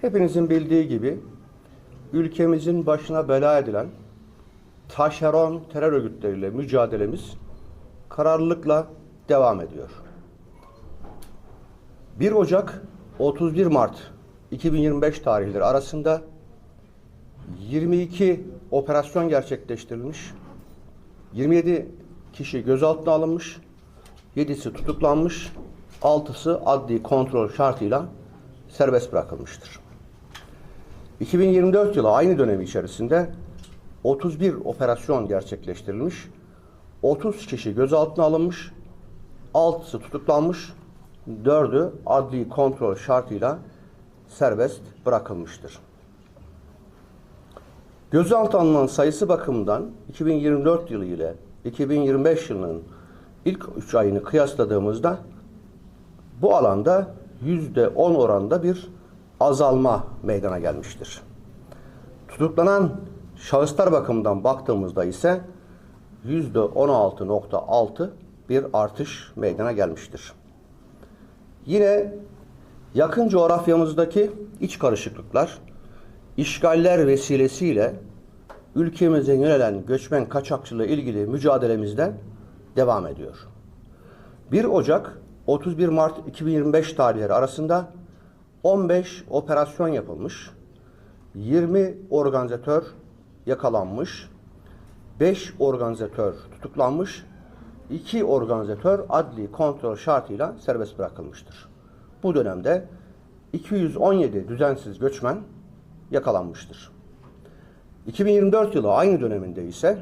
Hepinizin bildiği gibi ülkemizin başına bela edilen taşeron terör örgütleriyle mücadelemiz kararlılıkla devam ediyor. 1 Ocak 31 Mart 2025 tarihleri arasında 22 operasyon gerçekleştirilmiş. 27 kişi gözaltına alınmış. 7'si tutuklanmış. 6'sı adli kontrol şartıyla serbest bırakılmıştır. 2024 yılı aynı dönemi içerisinde 31 operasyon gerçekleştirilmiş. 30 kişi gözaltına alınmış. 6'sı tutuklanmış. 4'ü adli kontrol şartıyla serbest bırakılmıştır. Gözaltı alınan sayısı bakımından 2024 yılı ile 2025 yılının ilk 3 ayını kıyasladığımızda bu alanda %10 oranında bir azalma meydana gelmiştir. Tutuklanan şahıslar bakımından baktığımızda ise %16.6 bir artış meydana gelmiştir. Yine yakın coğrafyamızdaki iç karışıklıklar, işgaller vesilesiyle ülkemize yönelen göçmen kaçakçılığı ilgili mücadelemizden devam ediyor. 1 Ocak 31 Mart 2025 tarihleri arasında 15 operasyon yapılmış, 20 organizatör yakalanmış, 5 organizatör tutuklanmış, 2 organizatör adli kontrol şartıyla serbest bırakılmıştır. Bu dönemde 217 düzensiz göçmen yakalanmıştır. 2024 yılı aynı döneminde ise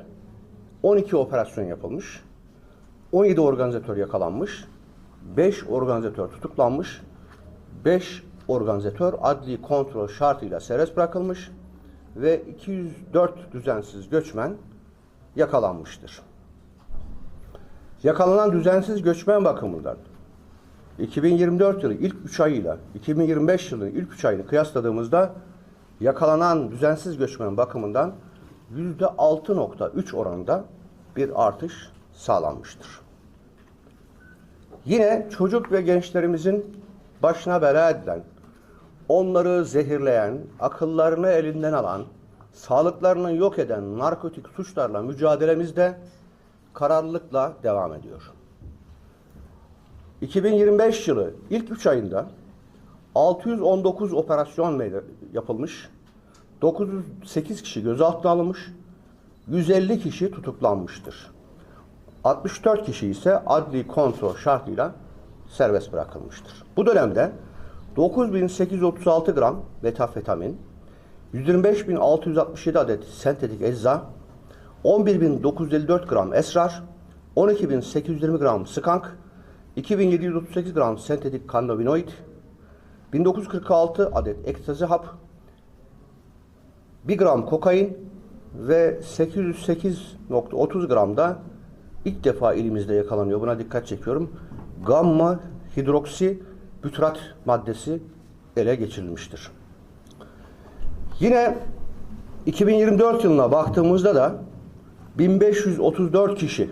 12 operasyon yapılmış, 17 organizatör yakalanmış, 5 organizatör tutuklanmış, 5 organizatör adli kontrol şartıyla serbest bırakılmış ve 204 düzensiz göçmen yakalanmıştır. Yakalanan düzensiz göçmen bakımından 2024 yılı ilk 3 ayıyla 2025 yılının ilk 3 ayını kıyasladığımızda yakalanan düzensiz göçmen bakımından %6.3 oranında bir artış sağlanmıştır. Yine çocuk ve gençlerimizin başına bela edilen, onları zehirleyen, akıllarını elinden alan, sağlıklarını yok eden narkotik suçlarla mücadelemizde kararlılıkla devam ediyor. 2025 yılı ilk 3 ayında 619 operasyon yapılmış, 908 kişi gözaltına alınmış, 150 kişi tutuklanmıştır. 64 kişi ise adli kontrol şartıyla serbest bırakılmıştır. Bu dönemde 9836 gram metafetamin, 125.667 adet sentetik ecza, 11.954 gram esrar, 12.820 gram skank, 2738 gram sentetik kannabinoid, 1946 adet ekstazi hap, 1 gram kokain ve 808.30 gram da ilk defa elimizde yakalanıyor. Buna dikkat çekiyorum. Gamma hidroksi bütrat maddesi ele geçirilmiştir. Yine 2024 yılına baktığımızda da 1534 kişi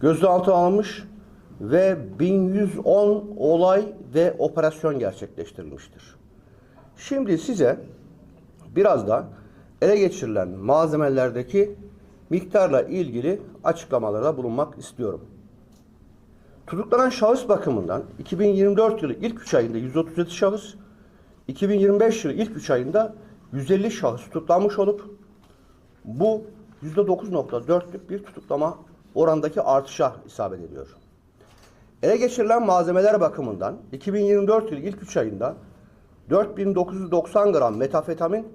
gözaltına alınmış ve 1110 olay ve operasyon gerçekleştirilmiştir. Şimdi size biraz da ele geçirilen malzemelerdeki miktarla ilgili açıklamalarda bulunmak istiyorum. Tutuklanan şahıs bakımından 2024 yılı ilk 3 ayında 137 şahıs, 2025 yılı ilk 3 ayında 150 şahıs tutuklanmış olup bu %9.4'lük bir tutuklama orandaki artışa isabet ediyor. Ele geçirilen malzemeler bakımından 2024 yılı ilk 3 ayında 4990 gram metafetamin,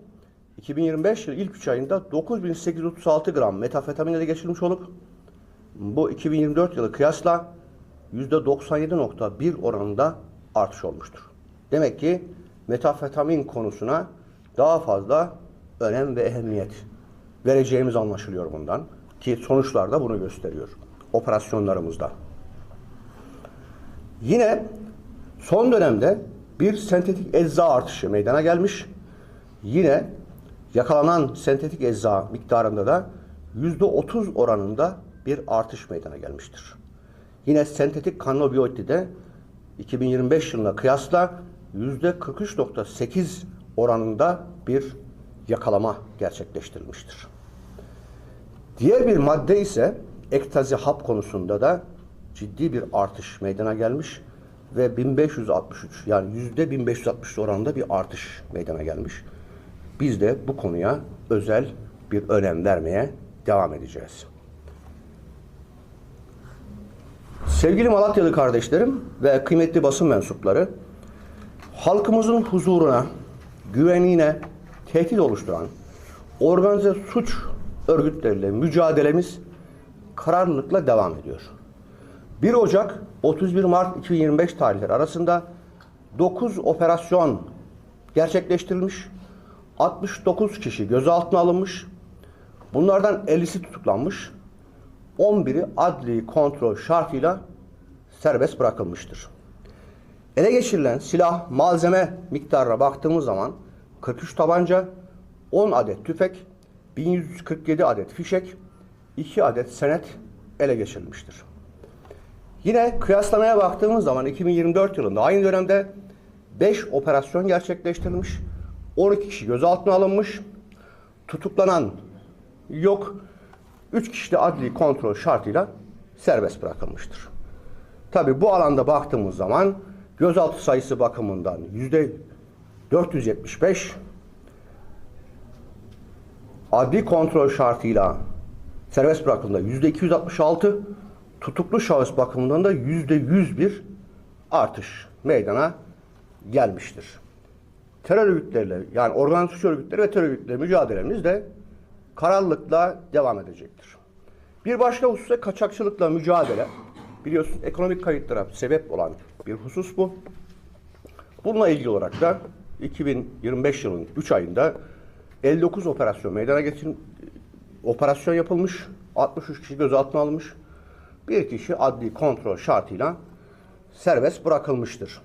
2025 yılı ilk 3 ayında 9836 gram metafetamin ele geçirilmiş olup bu 2024 yılı kıyasla %97.1 oranında artış olmuştur. Demek ki metafetamin konusuna daha fazla önem ve ehemmiyet vereceğimiz anlaşılıyor bundan. Ki sonuçlar da bunu gösteriyor operasyonlarımızda. Yine son dönemde bir sentetik ecza artışı meydana gelmiş. Yine yakalanan sentetik ecza miktarında da %30 oranında bir artış meydana gelmiştir. Yine sentetik kannabinoidde de 2025 yılına kıyasla %43.8 oranında bir yakalama gerçekleştirilmiştir. Diğer bir madde ise ektazi hap konusunda da ciddi bir artış meydana gelmiş ve 1563 yani yüzde 1563 oranında bir artış meydana gelmiş. Biz de bu konuya özel bir önem vermeye devam edeceğiz. Sevgili Malatyalı kardeşlerim ve kıymetli basın mensupları, halkımızın huzuruna, güvenliğine tehdit oluşturan organize suç örgütleriyle mücadelemiz kararlılıkla devam ediyor. 1 Ocak 31 Mart 2025 tarihleri arasında 9 operasyon gerçekleştirilmiş. 69 kişi gözaltına alınmış. Bunlardan 50'si tutuklanmış. 11'i adli kontrol şartıyla serbest bırakılmıştır. Ele geçirilen silah malzeme miktarına baktığımız zaman 43 tabanca, 10 adet tüfek, 1147 adet fişek, 2 adet senet ele geçirilmiştir. Yine kıyaslamaya baktığımız zaman 2024 yılında aynı dönemde 5 operasyon gerçekleştirilmiş, 12 kişi gözaltına alınmış, tutuklanan yok, 3 kişi de adli kontrol şartıyla serbest bırakılmıştır. Tabi bu alanda baktığımız zaman gözaltı sayısı bakımından yüzde 475 adli kontrol şartıyla serbest bırakıldığında yüzde 266 tutuklu şahıs bakımından da yüzde 101 artış meydana gelmiştir. Terör örgütleriyle yani organize suç örgütleri ve terör örgütleri mücadelemiz de kararlılıkla devam edecektir. Bir başka husus ise kaçakçılıkla mücadele. Biliyorsunuz ekonomik kayıtlara sebep olan bir husus bu. Bununla ilgili olarak da 2025 yılının 3 ayında 59 operasyon meydana getirin operasyon yapılmış. 63 kişi gözaltına alınmış. Bir kişi adli kontrol şartıyla serbest bırakılmıştır.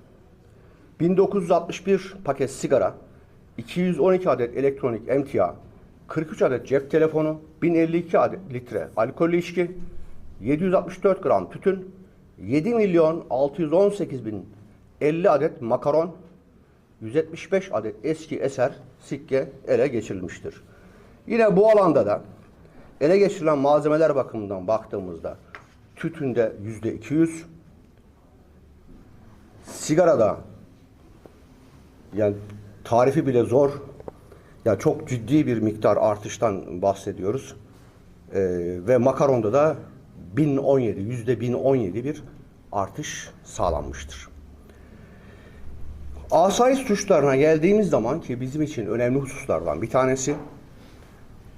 1961 paket sigara, 212 adet elektronik emtia, 43 adet cep telefonu, 1052 adet litre alkollü içki, 764 gram tütün, 7 milyon 618 bin 50 adet makaron, 175 adet eski eser sikke ele geçirilmiştir. Yine bu alanda da ele geçirilen malzemeler bakımından baktığımızda tütünde yüzde 200, sigarada yani tarifi bile zor. Ya çok ciddi bir miktar artıştan bahsediyoruz. Ee, ve makaronda da 1017, yüzde 1017 bir artış sağlanmıştır. Asayiş suçlarına geldiğimiz zaman ki bizim için önemli hususlardan bir tanesi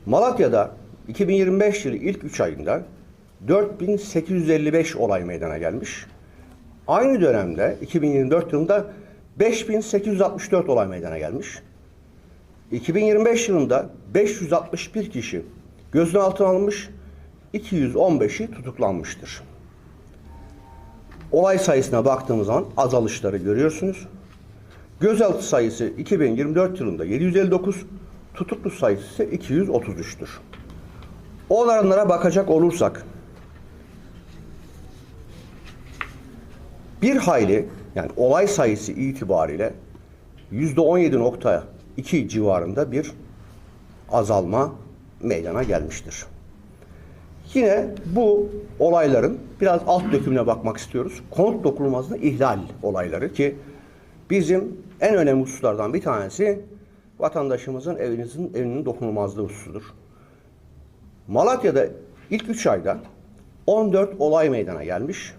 Malatya'da 2025 yılı ilk 3 ayında 4855 olay meydana gelmiş. Aynı dönemde 2024 yılında 5864 olay meydana gelmiş. 2025 yılında 561 kişi gözden altına alınmış, 215'i tutuklanmıştır. Olay sayısına baktığımız zaman azalışları görüyorsunuz. Gözaltı sayısı 2024 yılında 759, tutuklu sayısı ise 233'tür. O bakacak olursak bir hayli yani olay sayısı itibariyle %17.2 civarında bir azalma meydana gelmiştir. Yine bu olayların biraz alt dökümüne bakmak istiyoruz. Konut dokunulmazlığı ihlal olayları ki bizim en önemli hususlardan bir tanesi vatandaşımızın evinizin evinin dokunulmazlığı hususudur. Malatya'da ilk 3 ayda 14 olay meydana gelmiş.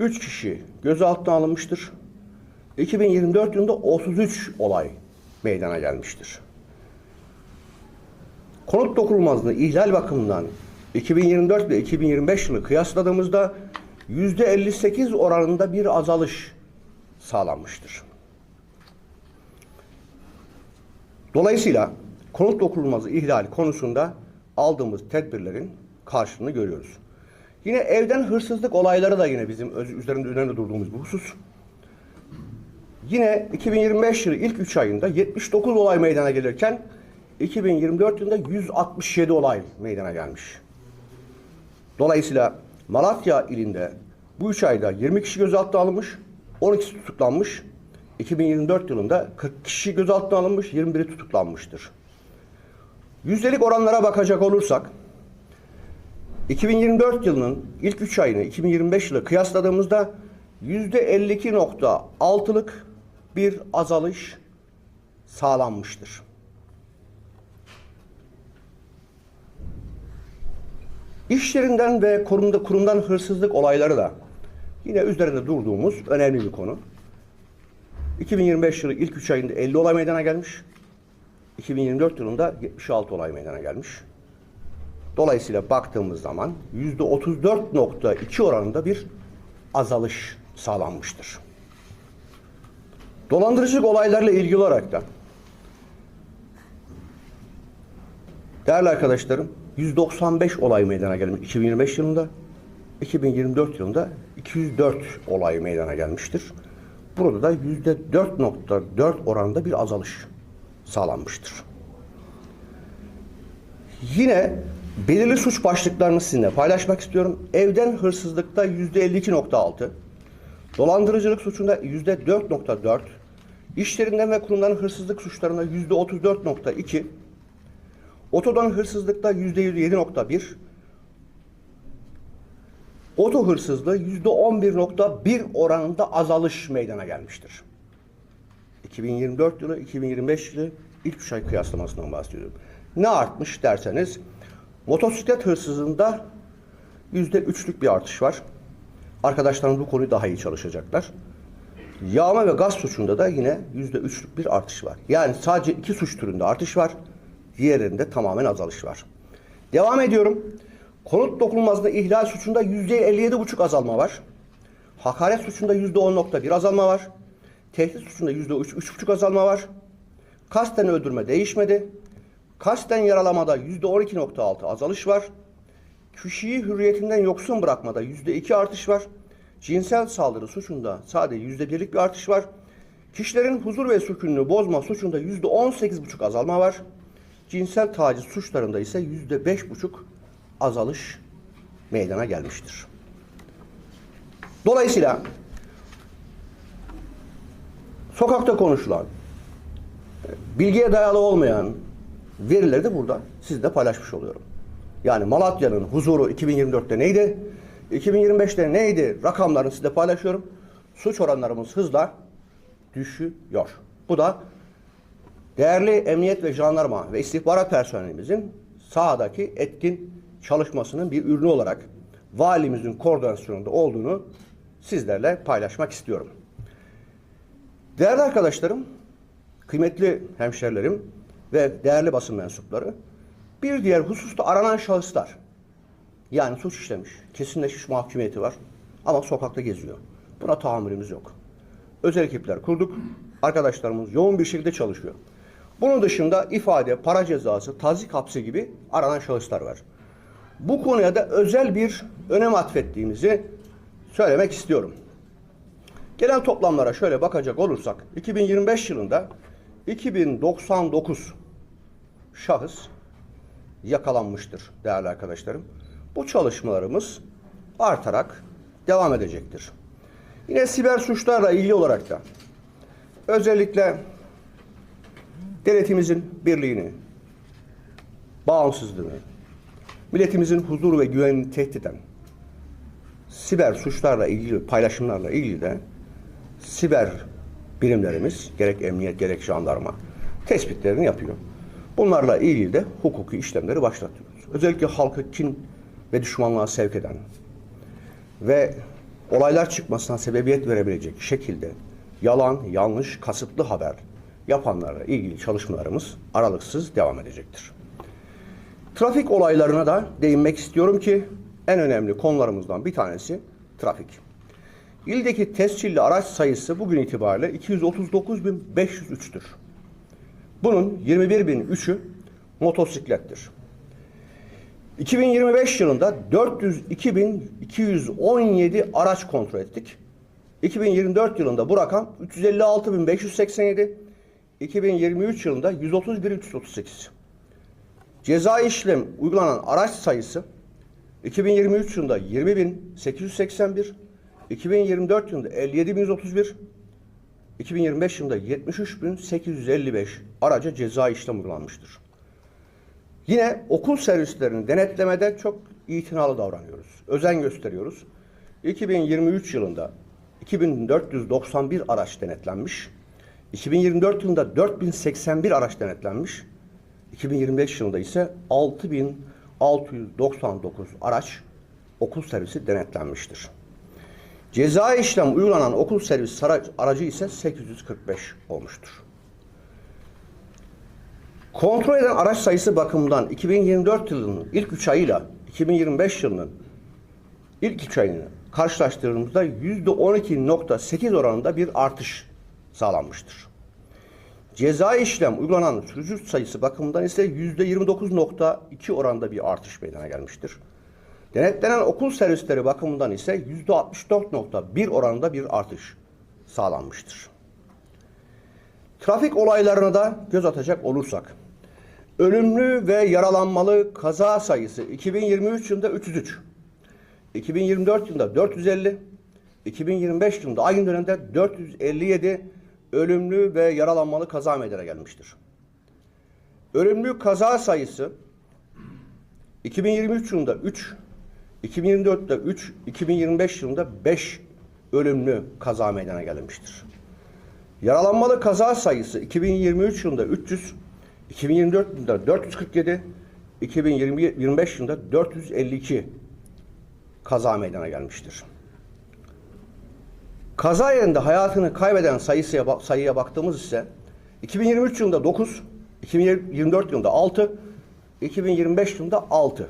3 kişi gözaltına alınmıştır. 2024 yılında 33 olay meydana gelmiştir. Konut dokunulmazlığı ihlal bakımından 2024 ile 2025 yılı kıyasladığımızda %58 oranında bir azalış sağlanmıştır. Dolayısıyla konut dokunulmazlığı ihlali konusunda aldığımız tedbirlerin karşılığını görüyoruz. Yine evden hırsızlık olayları da yine bizim üzerinde önemli durduğumuz bir husus. Yine 2025 yılı ilk 3 ayında 79 olay meydana gelirken 2024 yılında 167 olay meydana gelmiş. Dolayısıyla Malatya ilinde bu 3 ayda 20 kişi gözaltına alınmış, 12'si tutuklanmış, 2024 yılında 40 kişi gözaltına alınmış, 21'i tutuklanmıştır. Yüzdelik oranlara bakacak olursak 2024 yılının ilk 3 ayını 2025 yılı kıyasladığımızda %52.6'lık bir azalış sağlanmıştır. İşlerinden ve kurumda, kurumdan hırsızlık olayları da yine üzerinde durduğumuz önemli bir konu. 2025 yılı ilk 3 ayında 50 olay meydana gelmiş. 2024 yılında 76 olay meydana gelmiş. Dolayısıyla baktığımız zaman %34.2 oranında bir azalış sağlanmıştır. Dolandırıcılık olaylarla ilgili olarak da değerli arkadaşlarım 195 olay meydana gelmiş 2025 yılında 2024 yılında 204 olay meydana gelmiştir. Burada da %4.4 oranında bir azalış sağlanmıştır. Yine belirli suç başlıklarını sizinle paylaşmak istiyorum. Evden hırsızlıkta %52.6, dolandırıcılık suçunda %4.4, işlerinden ve kurumların hırsızlık suçlarında %34.2, otodan hırsızlıkta %7.1, oto hırsızlığı %11.1 oranında azalış meydana gelmiştir. 2024 yılı 2025 yılı ilk 3 ay kıyaslamasından bahsediyorum. Ne artmış derseniz motosiklet hırsızlığında %3'lük bir artış var. Arkadaşlarım bu konuyu daha iyi çalışacaklar. Yağma ve gaz suçunda da yine %3'lük bir artış var. Yani sadece iki suç türünde artış var. Diğerlerinde tamamen azalış var. Devam ediyorum. Konut dokunulmazlığı ihlal suçunda %57,5 azalma var. Hakaret suçunda %10.1 azalma var. Tehdit suçunda %3,5 azalma var. Kasten öldürme değişmedi. Kasten yaralamada %12.6 azalış var. Kişiyi hürriyetinden yoksun bırakmada %2 artış var. Cinsel saldırı suçunda sadece %1'lik bir artış var. Kişilerin huzur ve sükununu bozma suçunda %18,5 azalma var. Cinsel taciz suçlarında ise %5,5 azalış meydana gelmiştir. Dolayısıyla sokakta konuşulan, bilgiye dayalı olmayan verileri de burada sizle paylaşmış oluyorum. Yani Malatya'nın huzuru 2024'te neydi? 2025'te neydi? Rakamlarını sizle paylaşıyorum. Suç oranlarımız hızla düşüyor. Bu da değerli emniyet ve jandarma ve istihbarat personelimizin sahadaki etkin çalışmasının bir ürünü olarak valimizin koordinasyonunda olduğunu sizlerle paylaşmak istiyorum. Değerli arkadaşlarım, kıymetli hemşerilerim ve değerli basın mensupları, bir diğer hususta aranan şahıslar, yani suç işlemiş, kesinleşmiş mahkumiyeti var ama sokakta geziyor. Buna tahammülümüz yok. Özel ekipler kurduk, arkadaşlarımız yoğun bir şekilde çalışıyor. Bunun dışında ifade, para cezası, tazik hapsi gibi aranan şahıslar var. Bu konuya da özel bir önem atfettiğimizi söylemek istiyorum. Gelen toplamlara şöyle bakacak olursak 2025 yılında 2099 şahıs yakalanmıştır değerli arkadaşlarım. Bu çalışmalarımız artarak devam edecektir. Yine siber suçlarla ilgili olarak da özellikle devletimizin birliğini, bağımsızlığını, milletimizin huzuru ve güvenini tehdit eden siber suçlarla ilgili paylaşımlarla ilgili de siber birimlerimiz gerek emniyet gerek jandarma tespitlerini yapıyor. Bunlarla ilgili de hukuki işlemleri başlatıyoruz. Özellikle halkı kin ve düşmanlığa sevk eden ve olaylar çıkmasına sebebiyet verebilecek şekilde yalan, yanlış, kasıtlı haber yapanlarla ilgili çalışmalarımız aralıksız devam edecektir. Trafik olaylarına da değinmek istiyorum ki en önemli konularımızdan bir tanesi trafik. İldeki tescilli araç sayısı bugün itibariyle 239.503'tür. Bunun 21.003'ü motosiklettir. 2025 yılında 402.217 araç kontrol ettik. 2024 yılında bu rakam 356.587, 2023 yılında 131.338. Ceza işlem uygulanan araç sayısı 2023 yılında 20.881, 2024 yılında 57.131, 2025 yılında 73.855 araca ceza işlem uygulanmıştır. Yine okul servislerini denetlemede çok itinalı davranıyoruz. Özen gösteriyoruz. 2023 yılında 2491 araç denetlenmiş. 2024 yılında 4081 araç denetlenmiş. 2025 yılında ise 6699 araç okul servisi denetlenmiştir. Ceza işlem uygulanan okul servis ara- aracı ise 845 olmuştur. Kontrol eden araç sayısı bakımından 2024 yılının ilk 3 ayıyla 2025 yılının ilk 3 ayını karşılaştırdığımızda %12.8 oranında bir artış sağlanmıştır. Ceza işlem uygulanan sürücü sayısı bakımından ise %29.2 oranda bir artış meydana gelmiştir. Denetlenen okul servisleri bakımından ise %64.1 oranında bir artış sağlanmıştır. Trafik olaylarına da göz atacak olursak, ölümlü ve yaralanmalı kaza sayısı 2023 yılında 303, 2024 yılında 450, 2025 yılında aynı dönemde 457 ölümlü ve yaralanmalı kaza meydana gelmiştir. Ölümlü kaza sayısı 2023 yılında 3, 2024'te 3, 2025 yılında 5 ölümlü kaza meydana gelmiştir. Yaralanmalı kaza sayısı 2023 yılında 300, 2024 yılında 447, 2025 yılında 452 kaza meydana gelmiştir. Kaza yerinde hayatını kaybeden sayısıya, sayıya baktığımız ise 2023 yılında 9, 2024 yılında 6, 2025 yılında 6.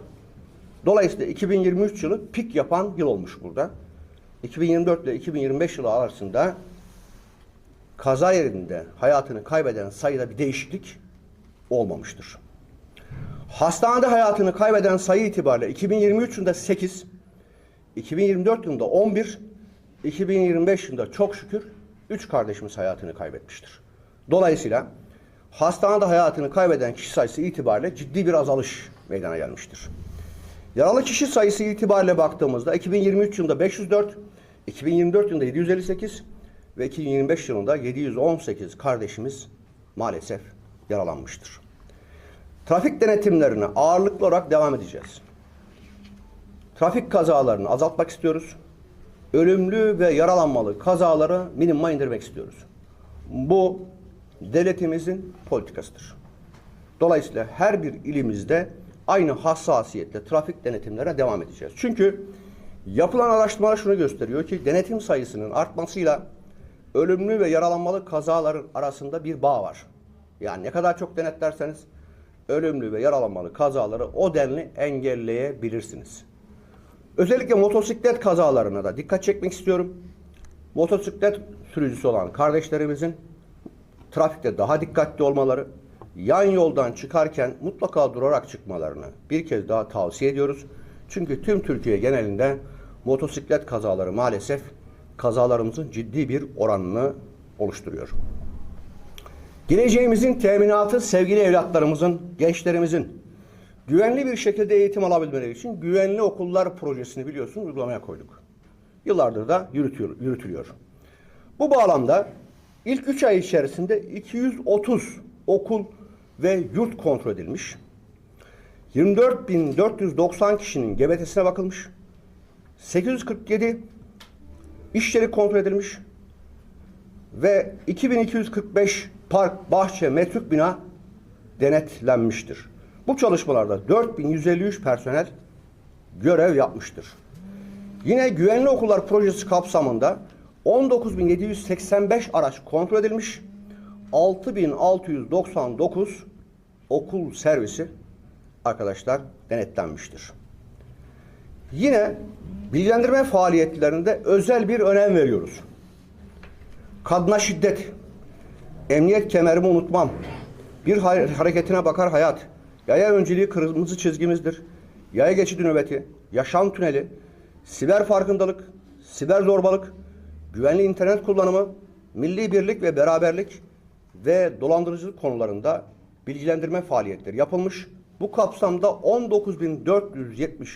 Dolayısıyla 2023 yılı pik yapan yıl olmuş burada. 2024 ile 2025 yılı arasında kaza yerinde hayatını kaybeden sayıda bir değişiklik olmamıştır. Hastanede hayatını kaybeden sayı itibariyle 2023 yılında 8, 2024 yılında 11, 2025 yılında çok şükür 3 kardeşimiz hayatını kaybetmiştir. Dolayısıyla hastanede hayatını kaybeden kişi sayısı itibariyle ciddi bir azalış meydana gelmiştir. Yaralı kişi sayısı itibariyle baktığımızda 2023 yılında 504, 2024 yılında 758 ve 2025 yılında 718 kardeşimiz maalesef yaralanmıştır. Trafik denetimlerine ağırlıklı olarak devam edeceğiz. Trafik kazalarını azaltmak istiyoruz. Ölümlü ve yaralanmalı kazaları minimuma indirmek istiyoruz. Bu devletimizin politikasıdır. Dolayısıyla her bir ilimizde aynı hassasiyetle trafik denetimlerine devam edeceğiz. Çünkü yapılan araştırmalar şunu gösteriyor ki denetim sayısının artmasıyla ölümlü ve yaralanmalı kazaların arasında bir bağ var. Yani ne kadar çok denetlerseniz ölümlü ve yaralanmalı kazaları o denli engelleyebilirsiniz. Özellikle motosiklet kazalarına da dikkat çekmek istiyorum. Motosiklet sürücüsü olan kardeşlerimizin trafikte daha dikkatli olmaları, yan yoldan çıkarken mutlaka durarak çıkmalarını bir kez daha tavsiye ediyoruz. Çünkü tüm Türkiye genelinde motosiklet kazaları maalesef kazalarımızın ciddi bir oranını oluşturuyor. Geleceğimizin teminatı sevgili evlatlarımızın, gençlerimizin güvenli bir şekilde eğitim alabilmeleri için güvenli okullar projesini biliyorsun uygulamaya koyduk. Yıllardır da yürütüyor, yürütülüyor. Bu bağlamda ilk 3 ay içerisinde 230 okul ve yurt kontrol edilmiş. 24.490 kişinin GBT'sine bakılmış. 847 iş yeri kontrol edilmiş. Ve 2245 park, bahçe, metruk bina denetlenmiştir. Bu çalışmalarda 4153 personel görev yapmıştır. Yine güvenli okullar projesi kapsamında 19.785 araç kontrol edilmiş. 6699 okul servisi arkadaşlar denetlenmiştir. Yine bilgilendirme faaliyetlerinde özel bir önem veriyoruz. Kadına şiddet, emniyet kemerimi unutmam, bir ha- hareketine bakar hayat, yaya önceliği kırmızı çizgimizdir. Yaya geçidi nöbeti, yaşam tüneli, siber farkındalık, siber zorbalık, güvenli internet kullanımı, milli birlik ve beraberlik ve dolandırıcılık konularında bilgilendirme faaliyetleri yapılmış. Bu kapsamda 19.470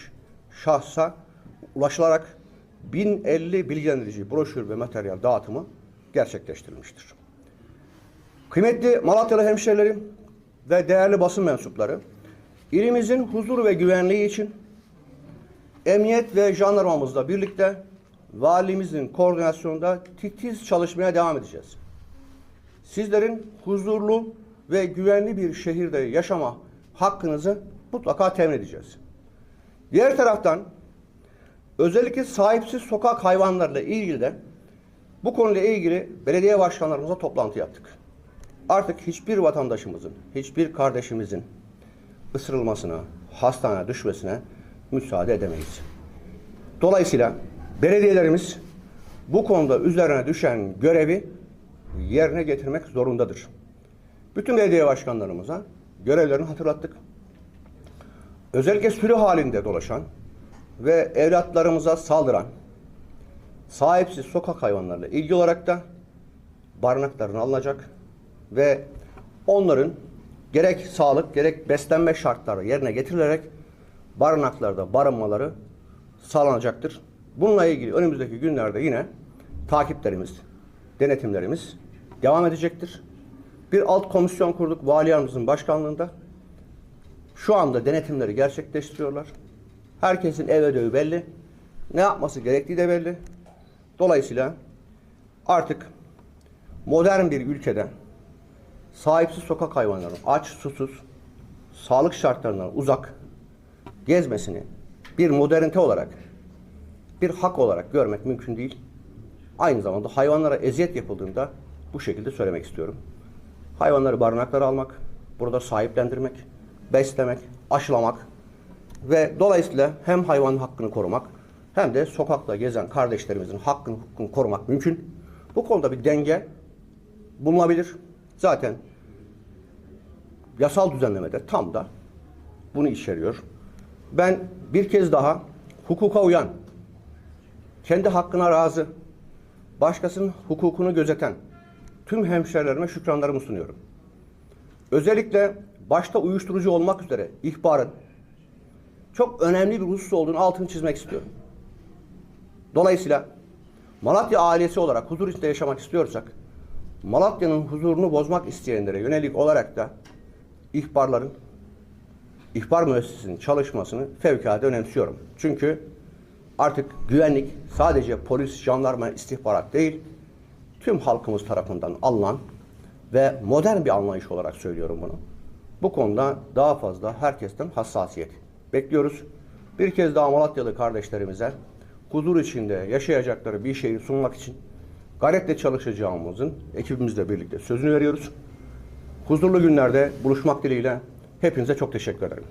şahsa ulaşılarak 1050 bilgilendirici broşür ve materyal dağıtımı gerçekleştirilmiştir. Kıymetli Malatyalı hemşehrilerim ve değerli basın mensupları, ilimizin huzur ve güvenliği için emniyet ve jandarmamızla birlikte valimizin koordinasyonunda titiz çalışmaya devam edeceğiz. Sizlerin huzurlu ve güvenli bir şehirde yaşama hakkınızı mutlaka temin edeceğiz. Diğer taraftan özellikle sahipsiz sokak hayvanlarıyla ilgili de bu konuyla ilgili belediye başkanlarımızla toplantı yaptık. Artık hiçbir vatandaşımızın, hiçbir kardeşimizin ısırılmasına, hastaneye düşmesine müsaade edemeyiz. Dolayısıyla belediyelerimiz bu konuda üzerine düşen görevi yerine getirmek zorundadır. Bütün belediye başkanlarımıza görevlerini hatırlattık. Özellikle sürü halinde dolaşan ve evlatlarımıza saldıran sahipsiz sokak hayvanlarıyla ilgili olarak da barınaklarına alınacak ve onların gerek sağlık gerek beslenme şartları yerine getirilerek barınaklarda barınmaları sağlanacaktır. Bununla ilgili önümüzdeki günlerde yine takiplerimiz, denetimlerimiz devam edecektir. Bir alt komisyon kurduk vali yardımcımızın başkanlığında. Şu anda denetimleri gerçekleştiriyorlar. Herkesin ev ödevi belli. Ne yapması gerektiği de belli. Dolayısıyla artık modern bir ülkede sahipsiz sokak hayvanlarının aç, susuz, sağlık şartlarından uzak gezmesini bir modernite olarak, bir hak olarak görmek mümkün değil. Aynı zamanda hayvanlara eziyet yapıldığında bu şekilde söylemek istiyorum. Hayvanları barınaklara almak, burada sahiplendirmek, beslemek, aşılamak ve dolayısıyla hem hayvanın hakkını korumak hem de sokakta gezen kardeşlerimizin hakkını, hukukunu korumak mümkün. Bu konuda bir denge bulunabilir. Zaten yasal düzenlemede tam da bunu içeriyor. Ben bir kez daha hukuka uyan, kendi hakkına razı, başkasının hukukunu gözeten tüm hemşerilerime şükranlarımı sunuyorum. Özellikle başta uyuşturucu olmak üzere ihbarın çok önemli bir husus olduğunu altını çizmek istiyorum. Dolayısıyla Malatya ailesi olarak huzur içinde yaşamak istiyorsak, Malatya'nın huzurunu bozmak isteyenlere yönelik olarak da ihbarların, ihbar müessesesinin çalışmasını fevkalade önemsiyorum. Çünkü artık güvenlik sadece polis, jandarma, istihbarat değil, tüm halkımız tarafından alınan ve modern bir anlayış olarak söylüyorum bunu. Bu konuda daha fazla herkesten hassasiyet bekliyoruz. Bir kez daha Malatyalı kardeşlerimize huzur içinde yaşayacakları bir şeyi sunmak için gayretle çalışacağımızın ekibimizle birlikte sözünü veriyoruz. Huzurlu günlerde buluşmak dileğiyle hepinize çok teşekkür ederim.